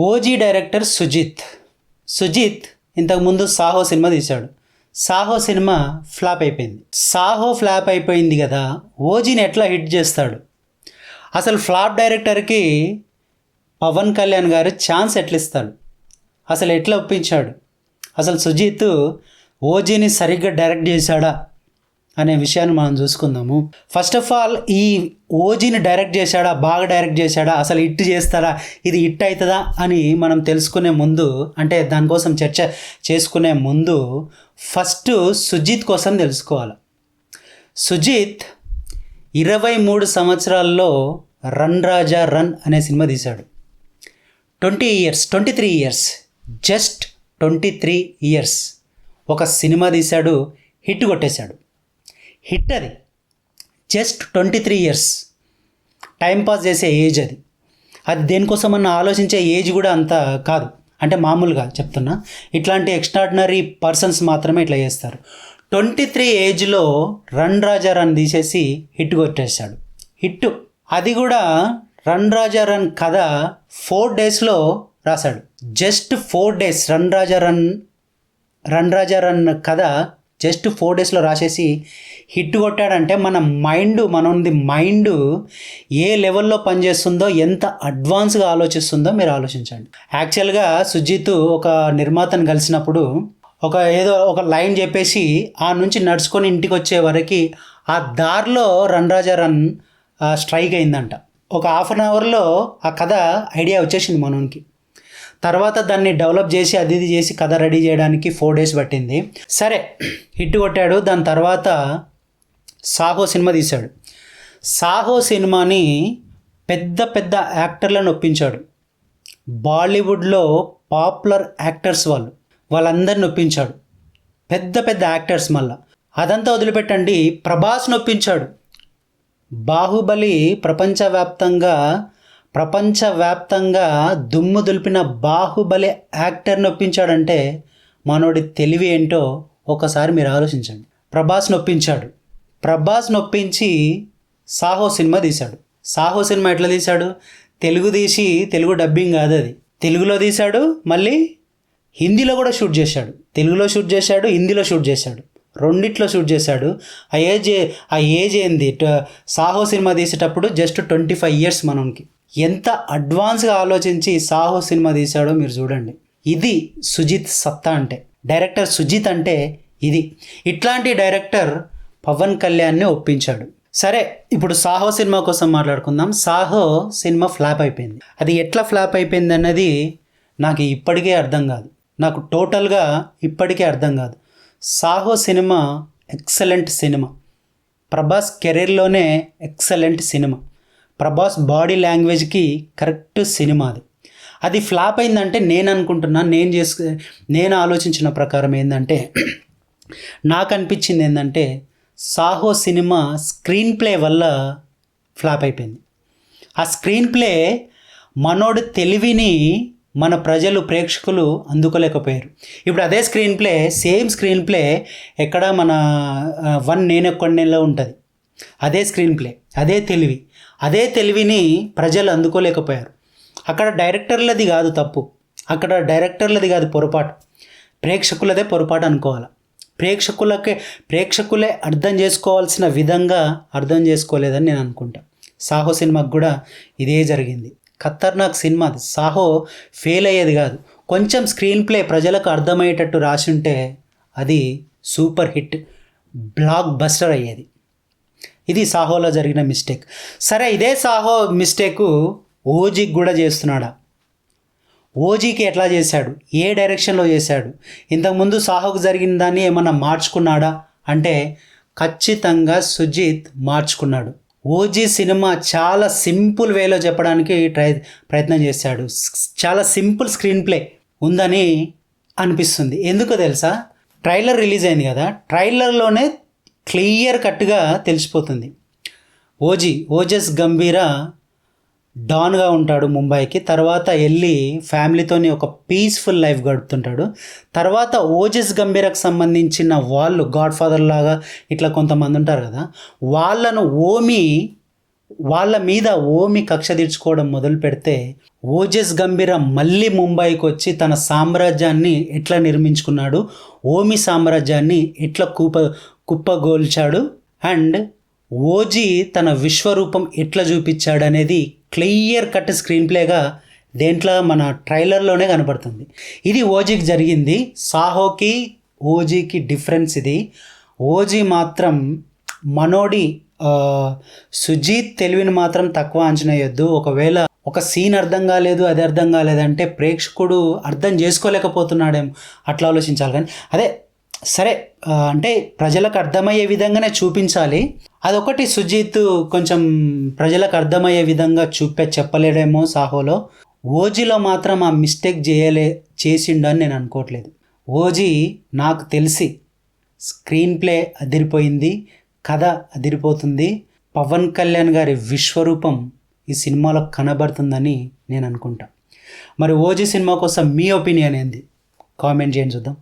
OG director Sujith. Sujith ఇంతకుముందు Saaho cinema తీశాడు. Saaho cinema flop అయిపోయింది. సాహో ఫ్లాప్ అయిపోయింది కదా ఓజీని ఎట్లా హిట్ చేస్తాడు? అసలు ఫ్లాప్ డైరెక్టర్కి పవన్ కళ్యాణ్ గారు ఛాన్స్ ఎట్లా ఇస్తాడు అసలు ఎట్లా ఒప్పించాడు? అసలు సుజిత్ ఓజీని సరిగ్గా డైరెక్ట్ చేశాడా? అనే విషయాన్ని మనం చూసుకుందాము. ఫస్ట్ ఆఫ్ ఆల్ ఈ ఓజీని డైరెక్ట్ చేశాడా? బాగా డైరెక్ట్ చేశాడా? అసలు హిట్ చేస్తారా? ఇది హిట్ అవుతుందా అని మనం తెలుసుకునే ముందు అంటే దానికోసం చర్చ చేసుకునే ముందు ఫస్ట్ సుజిత్ కోసం తెలుసుకోవాలి. సుజిత్ ఇరవై మూడు సంవత్సరాల్లో రన్ రాజా రన్ అనే సినిమా తీశాడు. Twenty years twenty three years just twenty three years ఒక సినిమా తీశాడు హిట్ కొట్టేశాడు. హిట్ అది. Just twenty three years. Time pass చేసే ఏజ్ అది. అది దేనికోసమన్నా ఆలోచించే ఏజ్ కూడా అంత కాదు. అంటే మామూలుగా చెప్తున్నా. ఇట్లాంటి ఎక్స్ట్రాడినరీ పర్సన్స్ మాత్రమే ఇట్లా చేస్తారు. ట్వంటీ త్రీ ఏజ్లో రన్ రాజా రన్ తీసేసి హిట్ కొట్టేశాడు. హిట్. అది కూడా రన్ రాజా రన్ కథ ఫోర్ డేస్లో రాశాడు. Just four days run Raja run run Raja run కథ జస్ట్ ఫోర్ డేస్లో రాసేసి హిట్ కొట్టాడంటే మన మైండ్ మనది మైండ్ ఏ లెవెల్లో పనిచేస్తుందో ఎంత అడ్వాన్స్గా ఆలోచిస్తుందో మీరు ఆలోచించండి. యాక్చువల్గా సుజిత్ ఒక నిర్మాతను కలిసినప్పుడు ఒక ఏదో ఒక లైన్ చెప్పేసి ఆ నుంచి నడుచుకొని ఇంటికి వచ్చే వరకు ఆ దారిలో రన్ రాజా రన్ స్ట్రైక్ అయిందంట. ఒక హాఫ్ అన్ అవర్లో ఆ కథ ఐడియా వచ్చేసింది మనోనికి. తర్వాత దాన్ని డెవలప్ చేసి అది ఇది చేసి కథ రెడీ చేయడానికి ఫోర్ డేస్ పట్టింది. సరే హిట్ కొట్టాడు. దాని తర్వాత సాహో సినిమా తీశాడు. సాహో సినిమాని పెద్ద పెద్ద యాక్టర్లను ఒప్పించాడు. బాలీవుడ్లో పాపులర్ యాక్టర్స్ వాళ్ళు వాళ్ళందరిని ఒప్పించాడు. పెద్ద పెద్ద యాక్టర్స్ మళ్ళా. అదంతా వదిలిపెట్టండి. ప్రభాస్ని ఒప్పించాడు. బాహుబలి ప్రపంచవ్యాప్తంగా ప్రపంచవ్యాప్తంగా దుమ్ము దులిపిన బాహుబలి యాక్టర్ని ఒప్పించాడంటే మనోడి తెలివి ఏంటో ఒకసారి మీరు ఆలోచించండి. ప్రభాస్ నొప్పించాడు ప్రభాస్ నొప్పించి సాహో సినిమా తీశాడు. సాహో సినిమా ఎట్లా తీశాడు? తెలుగు తీసి తెలుగు డబ్బింగ్ కాదు అది. తెలుగులో తీశాడు మళ్ళీ హిందీలో కూడా షూట్ చేశాడు. తెలుగులో షూట్ చేశాడు హిందీలో షూట్ చేశాడు. రెండిట్లో షూట్ చేశాడు. ఆ ఏజ్ ఆ ఏజ్ ఏంది? ట- సాహో సినిమా తీసేటప్పుడు జస్ట్ ట్వంటీ ఫైవ్ ఇయర్స్ మనకి ఎంత అడ్వాన్స్గా ఆలోచించి సాహో సినిమా తీశాడో మీరు చూడండి. ఇది సుజిత్ సత్తా అంటే. డైరెక్టర్ సుజిత్ అంటే ఇది. ఇట్లాంటి డైరెక్టర్ పవన్ కళ్యాణ్ని ఒప్పించాడు. సరే ఇప్పుడు సాహో సినిమా కోసం మాట్లాడుకుందాం. సాహో సినిమా ఫ్లాప్ అయిపోయింది. అది ఎట్లా ఫ్లాప్ అయిపోయింది అన్నది నాకు ఇప్పటికే అర్థం కాదు. నాకు టోటల్గా ఇప్పటికే అర్థం కాదు. Saaho cinema excellent cinema. Prabhas కెరీర్లోనే excellent cinema. Prabhas body లాంగ్వేజ్కి కరెక్ట్ సినిమా అది. అది ఫ్లాప్ అయిందంటే నేను అనుకుంటున్నాను నేను చేసుకు నేను ఆలోచించిన ప్రకారం ఏంటంటే నాకు అనిపించింది ఏంటంటే సాహో సినిమా స్క్రీన్ ప్లే వల్ల ఫ్లాప్ అయిపోయింది. ఆ స్క్రీన్ ప్లే మనోడు తెలివిని మన ప్రజలు ప్రేక్షకులు అందుకోలేకపోయారు. ఇప్పుడు అదే screenplay same screenplay ఎక్కడ మన వన్ నేను నెలలో ఉంటుంది. అదే స్క్రీన్ ప్లే అదే తెలివి. అదే తెలివిని ప్రజలు అందుకోలేకపోయారు. అక్కడ డైరెక్టర్లది కాదు తప్పు. అక్కడ డైరెక్టర్లది కాదు పొరపాటు. ప్రేక్షకులదే పొరపాటు అనుకోవాలి. ప్రేక్షకులకే ప్రేక్షకులే అర్థం చేసుకోవాల్సిన విధంగా అర్థం చేసుకోలేదని నేను అనుకుంటా. సాహో సినిమాకి కూడా ఇదే జరిగింది. ఖతర్నాక్ సినిమా అది. సాహో ఫెయిల్ అయ్యేది కాదు. కొంచెం స్క్రీన్ ప్లే ప్రజలకు అర్థమయ్యేటట్టు రాసి ఉంటే అది సూపర్ హిట్ బ్లాక్ బస్టర్ అయ్యేది. ఇది సాహోలో జరిగిన మిస్టేక్. సరే ఇదే సాహో మిస్టేకు ఓజీకి కూడా చేస్తున్నాడా? ఓజీకి ఎట్లా చేశాడు? ఏ డైరెక్షన్లో చేశాడు? ఇంతకుముందు సాహోకు జరిగిన దాన్ని ఏమన్నా మార్చుకున్నాడా? అంటే ఖచ్చితంగా సుజిత్ మార్చుకున్నాడు. ఓజీ సినిమా చాలా సింపుల్ వేలో చెప్పడానికి ట్రై ప్రయత్నం చేశాడు. చాలా సింపుల్ స్క్రీన్ ప్లే ఉందని అనిపిస్తుంది. ఎందుకో తెలుసా? ట్రైలర్ రిలీజ్ అయింది కదా. ట్రైలర్లోనే క్లియర్ కట్గా తెలిసిపోతుంది. ఓజీ ఓజస్ గంభీర డాన్గా ఉంటాడు ముంబైకి. తర్వాత వెళ్ళి ఫ్యామిలీతోని ఒక పీస్ఫుల్ లైఫ్ గడుపుతుంటాడు. తర్వాత ఓజస్ గంభీరకు సంబంధించిన వాళ్ళు గాడ్ ఫాదర్ లాగా ఇట్లా కొంతమంది ఉంటారు కదా వాళ్ళను ఓమి వాళ్ళ మీద ఓమి కక్ష తీర్చుకోవడం మొదలు పెడితే ఓజస్ గంభీర మళ్ళీ ముంబైకి వచ్చి తన సామ్రాజ్యాన్ని ఎట్లా నిర్మించుకున్నాడు ఓమి సామ్రాజ్యాన్ని ఎట్లా కూప కుప్పగోల్చాడు అండ్ ఓజీ తన విశ్వరూపం ఎట్లా చూపించాడు అనేది క్లియర్ కట్ స్క్రీన్ ప్లేగా దేంట్లో మన ట్రైలర్లోనే కనపడుతుంది. ఇది ఓజీకి జరిగింది. సాహోకి ఓజీకి డిఫరెన్స్ ఇది. ఓజీ మాత్రం మనోడి సుజీత్ తెలివిని మాత్రం తక్కువ అంచనా వేయొద్దు. ఒకవేళ ఒక సీన్ అర్థం కాలేదు అది అర్థం కాలేదంటే ప్రేక్షకుడు అర్థం చేసుకోలేకపోతున్నాడేమో. అట్లా ఆలోచించాలి కానీ అదే సరే అంటే ప్రజలకు అర్థమయ్యే విధంగానే చూపించాలి. అదొకటి సుజీత్ కొంచెం ప్రజలకు అర్థమయ్యే విధంగా చూపే చెప్పలేడేమో సాహోలో. ఓజీలో మాత్రం ఆ మిస్టేక్ చేయలే చేసిండని నేను అనుకోవట్లేదు. ఓజీ నాకు తెలిసి స్క్రీన్ ప్లే అదిరిపోయింది కథ అదిరిపోతుంది. పవన్ కళ్యాణ్ గారి విశ్వరూపం ఈ సినిమాలో కనబడుతుందని నేను అనుకుంటా. మరి ఓజీ సినిమా కోసం మీ ఒపీనియన్ ఏంది? కామెంట్ చేయండి చూద్దాం.